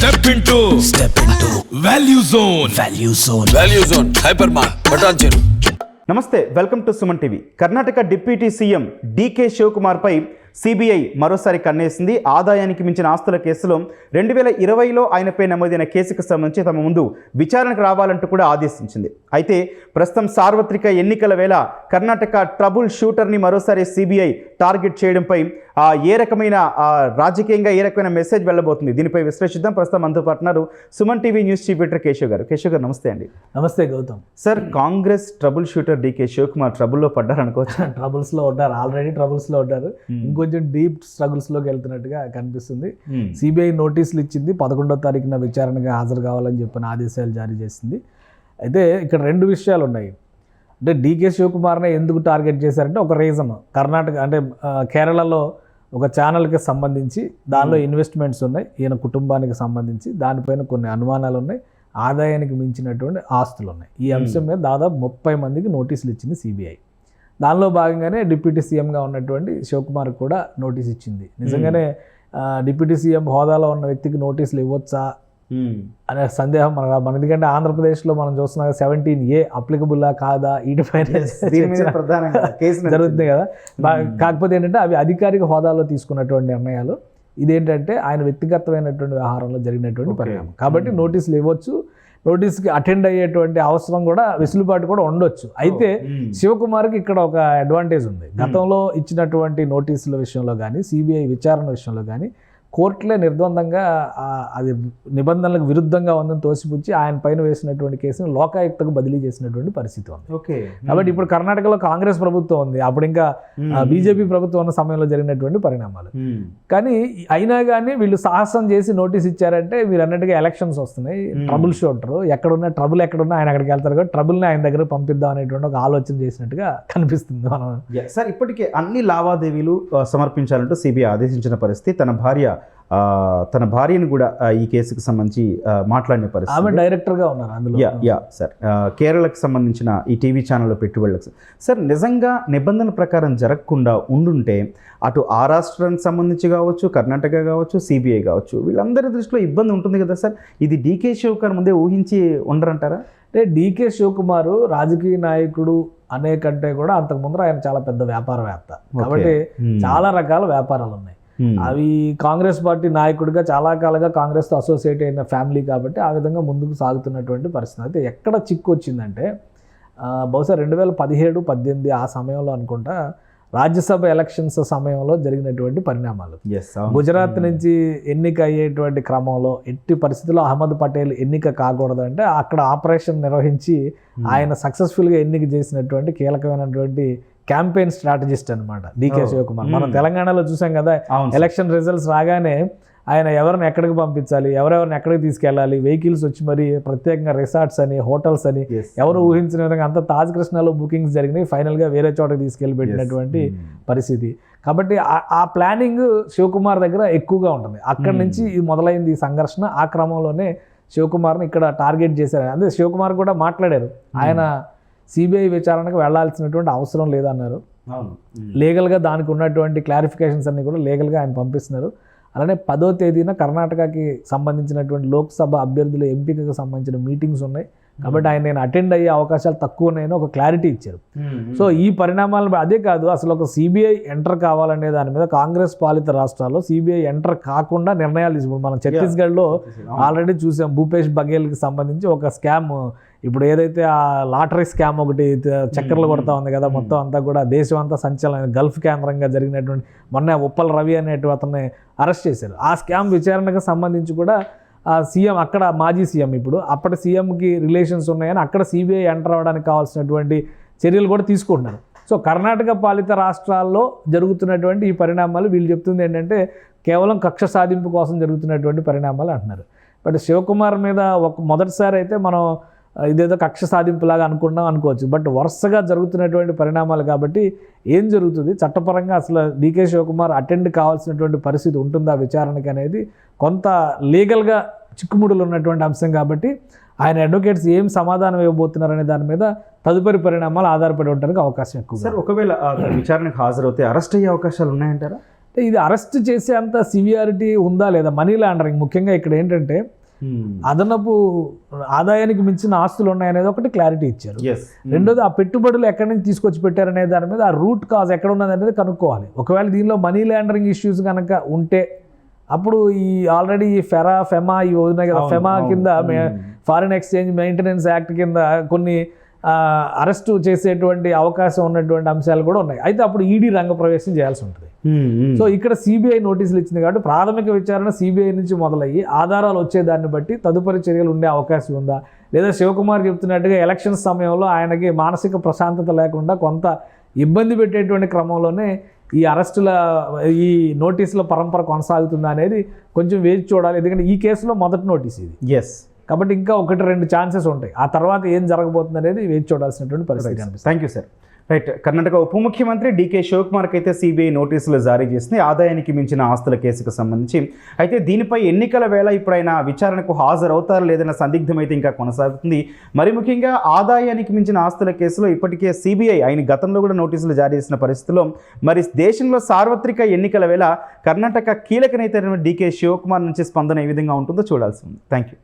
Step into step into value zone value zone value zone hyper mart బటాన్ చెరు నమస్తే welcome to Suman TV. Karnataka deputy CM DK శివకుమార్పై CBI మరోసారి కన్నేసింది. ఆదాయానికి మించిన ఆస్తుల కేసులో రెండు వేల ఇరవైలో ఆయనపై నమోదైన కేసుకు సంబంధించి తమ ముందు విచారణకు రావాలంటూ కూడా ఆదేశించింది. అయితే ప్రస్తుతం సార్వత్రిక ఎన్నికల వేళ కర్ణాటక ట్రబుల్ షూటర్ని మరోసారి సిబిఐ టార్గెట్ చేయడంపై ఆ, ఏ రకమైన రాజకీయంగా ఏ రకమైన మెసేజ్ వెళ్ళబోతుంది? దీనిపై విశ్లేషిద్దాం. ప్రస్తుతం మనతో పాటు ఉన్నారు Suman TV news chief editor Keshav గారు. కేశవ్ గారు నమస్తే అండి. నమస్తే Gautam. Sir Congress trouble shooter DK Shivakumar ట్రబుల్లో పడ్డారనుకోవచ్చు? ట్రబుల్స్లో ఉంటారు ఆల్రెడీ ట్రబుల్స్లో ఉంటారు ఇంకొంచెం డీప్ స్ట్రగుల్స్లోకి వెళ్తున్నట్టుగా కనిపిస్తుంది. సిబిఐ నోటీసులు ఇచ్చింది పదకొండో తారీఖున విచారణగా హాజరు కావాలని చెప్పిన ఆదేశాలు జారీ చేసింది. అయితే ఇక్కడ రెండు విషయాలు ఉన్నాయి. అంటే డీకే శివకుమార్ని ఎందుకు టార్గెట్ చేశారంటే ఒక రీజన్ కర్ణాటక అంటే కేరళలో ఒక ఛానల్కి సంబంధించి దానిలో ఇన్వెస్ట్మెంట్స్ ఉన్నాయి. ఈయన కుటుంబానికి సంబంధించి దానిపైన కొన్ని అనుమానాలు ఉన్నాయి. ఆదాయానికి మించినటువంటి ఆస్తులు ఉన్నాయి. ఈ అంశం మీద దాదాపు ముప్పై మందికి నోటీసులు ఇచ్చింది సిబిఐ దానిలో భాగంగానే డిప్యూటీ సీఎంగా ఉన్నటువంటి శివకుమార్ కూడా నోటీస్ ఇచ్చింది. నిజంగానే డిప్యూటీ సీఎం హోదాలో ఉన్న వ్యక్తికి నోటీసులు ఇవ్వచ్చా? అనే సందేహం మన మన ఎందుకంటే ఆంధ్రప్రదేశ్లో మనం చూస్తున్నాం సెవెంటీన్ ఏ అప్లికబుల్లా కాదా? వీటిపైన నడిచింది. జరుగుతుంది కదా. కాకపోతే ఏంటంటే అవి అధికారిక హోదాలో తీసుకున్నటువంటి నిర్ణయాలు. ఇదేంటంటే ఆయన వ్యక్తిగతమైనటువంటి వ్యవహారంలో జరిగినటువంటి. పరిణామం. కాబట్టి నోటీసులు ఇవ్వచ్చు. నోటీస్కి అటెండ్ అయ్యేటువంటి అవసరం కూడా వెసులుబాటు కూడా ఉండొచ్చు. అయితే. శివకుమార్కి ఇక్కడ ఒక అడ్వాంటేజ్ ఉంది. గతంలో ఇచ్చినటువంటి నోటీసుల విషయంలో కానీ సిబిఐ విచారణ విషయంలో కానీ కోర్టులే నిర్ద్వందంగా అది నిబంధనలకు విరుద్ధంగా ఉందని తోసిపుచ్చి ఆయన పైన వేసినటువంటి కేసును లోకాయుక్తకు బదిలీ చేసినటువంటి పరిస్థితి ఉంది. ఓకే. కాబట్టి ఇప్పుడు కర్ణాటకలో కాంగ్రెస్ ప్రభుత్వం ఉంది. అప్పుడు ఇంకా బీజేపీ ప్రభుత్వం ఉన్న సమయంలో జరిగినటువంటి పరిణామాలు. కానీ అయినా కానీ వీళ్ళు సాహసం చేసి నోటీస్ ఇచ్చారంటే మీరు అన్నట్టుగా ఎలక్షన్స్ వస్తున్నాయి. ట్రబుల్ షూటరు ఎక్కడున్నా ట్రబుల్ ఎక్కడున్నా ఆయన అక్కడికి వెళ్తారు కాబట్టి ట్రబుల్ని ఆయన దగ్గర పంపిద్దాం అనేటువంటి ఒక ఆలోచన చేసినట్టుగా కనిపిస్తుంది మనం. సార్ ఇప్పటికే అన్ని లావాదేవీలు సమర్పించాలంటూ సిబిఐ ఆదేశించిన పరిస్థితి. తన భార్య తన భార్యను కూడా ఈ కేసుకు సంబంధించి మాట్లాడిన ఆమె పరిస్థితి డైరెక్టర్గా ఉన్నారు అందులో. Yeah yeah sir. కేరళకు సంబంధించిన ఈ టీవీ ఛానల్లో పెట్టుబడులకు సార్ నిజంగా నిబంధనల ప్రకారం జరగకుండా ఉండుంటే అటు ఆ రాష్ట్రానికి సంబంధించి కావచ్చు కర్ణాటక కావచ్చు సిబిఐ కావచ్చు వీళ్ళందరి దృష్టిలో ఇబ్బంది ఉంటుంది కదా సార్. ఇది డీకే శివకర్ ముందే ఊహించి ఉండరంటారా? అంటే డీకే శివకుమార్ రాజకీయ నాయకుడు అనే కంటే కూడా అంతకు ముందర ఆయన చాలా పెద్ద వ్యాపారవేత్త. కాబట్టి. చాలా రకాల వ్యాపారాలు ఉన్నాయి. అవి కాంగ్రెస్ పార్టీ నాయకుడిగా చాలా కాలంగా కాంగ్రెస్తో అసోసియేట్ అయిన ఫ్యామిలీ కాబట్టి ఆ విధంగా ముందుకు సాగుతున్నటువంటి పరిస్థితి. అయితే ఎక్కడ చిక్కు వచ్చిందంటే బహుశా రెండు వేల పదిహేడు పద్దెనిమిది ఆ సమయంలో అనుకుంటా రాజ్యసభ ఎలక్షన్స్ సమయంలో జరిగినటువంటి పరిణామాలు. గుజరాత్ నుంచి ఎన్నిక అయ్యేటువంటి క్రమంలో ఎట్టి పరిస్థితుల్లో అహ్మద్ పటేల్ ఎన్నిక కాకూడదు అంటే అక్కడ ఆపరేషన్ నిర్వహించి ఆయన సక్సెస్ఫుల్గా ఎన్నిక చేసినటువంటి కీలకమైనటువంటి క్యాంపెయిన్ స్ట్రాటజిస్ట్ అనమాట డికే. శివకుమార్ మనం. తెలంగాణలో చూసాం కదా. ఎలక్షన్ రిజల్ట్స్ రాగానే ఆయన ఎవరిని ఎక్కడికి పంపించాలి ఎవరెవరిని ఎక్కడికి తీసుకెళ్ళాలి వెహికల్స్ వచ్చి మరి ప్రత్యేకంగా రిసార్ట్స్ అని హోటల్స్ అని. ఎవరు ఊహించిన విధంగా అంత తాజ్ కృష్ణలో బుకింగ్స్ జరిగినాయి ఫైనల్గా వేరే చోటకి తీసుకెళ్ళి పెట్టినటువంటి. పరిస్థితి కాబట్టి ఆ- ఆ ప్లానింగ్ శివకుమార్ దగ్గర ఎక్కువగా ఉంటుంది అక్కడి. నుంచి ఇది మొదలైంది ఈ సంఘర్షణ ఆ క్రమంలోనే శివకుమార్ని ఇక్కడ టార్గెట్ చేశారు అదే శివకుమార్ కూడా మాట్లాడారు ఆయన సిబిఐ విచారణకు వెళ్ళాల్సినటువంటి అవసరం లేదన్నారు. లీగల్గా దానికి ఉన్నటువంటి క్లారిఫికేషన్స్ అన్ని కూడా లీగల్గా ఆయన పంపిస్తున్నారు. అలానే పదో తేదీన కర్ణాటకకి సంబంధించినటువంటి లోక్సభ అభ్యర్థుల ఎంపికకు సంబంధించిన మీటింగ్స్ ఉన్నాయి. కాబట్టి ఆయన నేను అటెండ్ అయ్యే అవకాశాలు తక్కువ ఉన్నాయని ఒక క్లారిటీ ఇచ్చారు. సో ఈ పరిణామాలను అదే కాదు అసలు ఒక సిబిఐ ఎంటర్ కావాలనే దాని మీద కాంగ్రెస్ పాలిత రాష్ట్రాల్లో సిబిఐ ఎంటర్ కాకుండా నిర్ణయాలు తీసుకుంటాం మనం ఛత్తీస్గఢ్లో ఆల్రెడీ చూసాం భూపేష్ బఘేల్కి సంబంధించి ఒక స్కామ్ ఇప్పుడు ఏదైతే ఆ లాటరీ స్కామ్ ఒకటి చక్కర్లు కొడతా ఉంది కదా మొత్తం అంతా కూడా దేశం అంతా సంచలనం. గల్ఫ్ కేంద్రంగా జరిగినటువంటి మొన్న ఉప్పల్ రవి అనేటువంటి అతన్ని అరెస్ట్ చేశారు. ఆ స్కామ్ విచారణకు సంబంధించి కూడా సీఎం అక్కడ మాజీ సీఎం ఇప్పుడు అప్పటి సీఎంకి రిలేషన్స్ ఉన్నాయని అక్కడ సిబిఐ ఎంటర్ అవ్వడానికి కావాల్సినటువంటి చర్యలు కూడా తీసుకుంటున్నారు. సో కర్ణాటక పాలిత రాష్ట్రాల్లో జరుగుతున్నటువంటి ఈ పరిణామాలు వీళ్ళు చెప్తుంది ఏంటంటే కేవలం కక్ష సాధింపు కోసం జరుగుతున్నటువంటి పరిణామాలు అంటున్నారు. బట్ శివకుమార్ మీద ఒక మొదటిసారి అయితే మనం ఇదేదో కక్ష సాధింపులాగా అనుకున్నాం అనుకోవచ్చు. బట్ వరుసగా జరుగుతున్నటువంటి పరిణామాలు కాబట్టి ఏం జరుగుతుంది? చట్టపరంగా అసలు డీకే శివకుమార్ అటెండ్ కావాల్సినటువంటి పరిస్థితి ఉంటుందా విచారణకి అనేది కొంత లీగల్గా చిక్కుముడులు ఉన్నటువంటి అంశం కాబట్టి ఆయన అడ్వకేట్స్ ఏం సమాధానం ఇవ్వబోతున్నారనే దాని మీద తదుపరి పరిణామాలు ఆధారపడి ఉండడానికి అవకాశం ఎక్కువ సార్ ఒకవేళ విచారణకు హాజరవుతే అరెస్ట్ అయ్యే అవకాశాలు ఉన్నాయంటారా? అంటే ఇది అరెస్ట్ చేసే అంత సివియారిటీ ఉందా లేదా? మనీ లాండరింగ్ ముఖ్యంగా ఇక్కడ ఏంటంటే అదనపు ఆదాయానికి మించిన ఆస్తులు ఉన్నాయనేది ఒకటి క్లారిటీ ఇచ్చారు. ఎస్ రెండోది ఆ పెట్టుబడులు ఎక్కడి నుంచి తీసుకొచ్చి పెట్టారనే దాని మీద ఆ రూట్ కాజ్ ఎక్కడ ఉన్నది అనేది కనుక్కోవాలి. ఒకవేళ దీనిలో మనీ లాండరింగ్ ఇష్యూస్ కనుక ఉంటే అప్పుడు ఈ ఆల్రెడీ ఈ ఫెరా ఫెమా ఇవి ఉన్నాయి కదా. ఫెమా. కింద. ఫారిన్ ఎక్స్చేంజ్ మెయింటెనెన్స్ యాక్ట్ కింద కొన్ని అరెస్టు చేసేటువంటి అవకాశం ఉన్నటువంటి అంశాలు కూడా ఉన్నాయి. అయితే అప్పుడు ఈడీ రంగ ప్రవేశం చేయాల్సి ఉంటుంది. సో ఇక్కడ సిబిఐ నోటీసులు ఇచ్చింది కాబట్టి ప్రాథమిక విచారణ సిబిఐ నుంచి మొదలయ్యి ఆధారాలు వచ్చేదాన్ని బట్టి తదుపరి చర్యలు ఉండే అవకాశం ఉందా? లేదా శివకుమార్ చెప్తున్నట్టుగా ఎలక్షన్ సమయంలో ఆయనకి మానసిక ప్రశాంతత లేకుండా కొంత ఇబ్బంది పెట్టేటువంటి క్రమంలోనే ఈ అరెస్టుల ఈ నోటీసుల పరంపర కొనసాగుతుందా అనేది కొంచెం వేచి చూడాలి. ఎందుకంటే ఈ కేసులో మొదటి నోటీస్ ఇది. ఎస్ కాబట్టి ఇంకా ఒకటి రెండు ఛాన్సెస్ ఉంటాయి. ఆ తర్వాత ఏం జరగబోతుంది అనేది వేచి చూడాల్సినటువంటి పరిస్థితి thank you sir right Karnataka ఉప ముఖ్యమంత్రి డీకే శివకుమార్కి అయితే సిబిఐ నోటీసులు జారీ చేసింది. ఆదాయానికి మించిన ఆస్తుల కేసుకు సంబంధించి. అయితే దీనిపై ఎన్నికల వేళ ఇప్పుడైనా విచారణకు హాజరవుతారు లేదన్న సందిగ్ధం అయితే ఇంకా కొనసాగుతుంది. మరి ముఖ్యంగా ఆదాయానికి మించిన ఆస్తుల కేసులో ఇప్పటికే సిబిఐ ఆయన గతంలో కూడా నోటీసులు జారీ చేసిన పరిస్థితిలో మరి దేశంలో సార్వత్రిక ఎన్నికల వేళ కర్ణాటక కీలక నేత డీకే శివకుమార్ నుంచి స్పందన ఏ విధంగా ఉంటుందో చూడాల్సి ఉంది. Thank you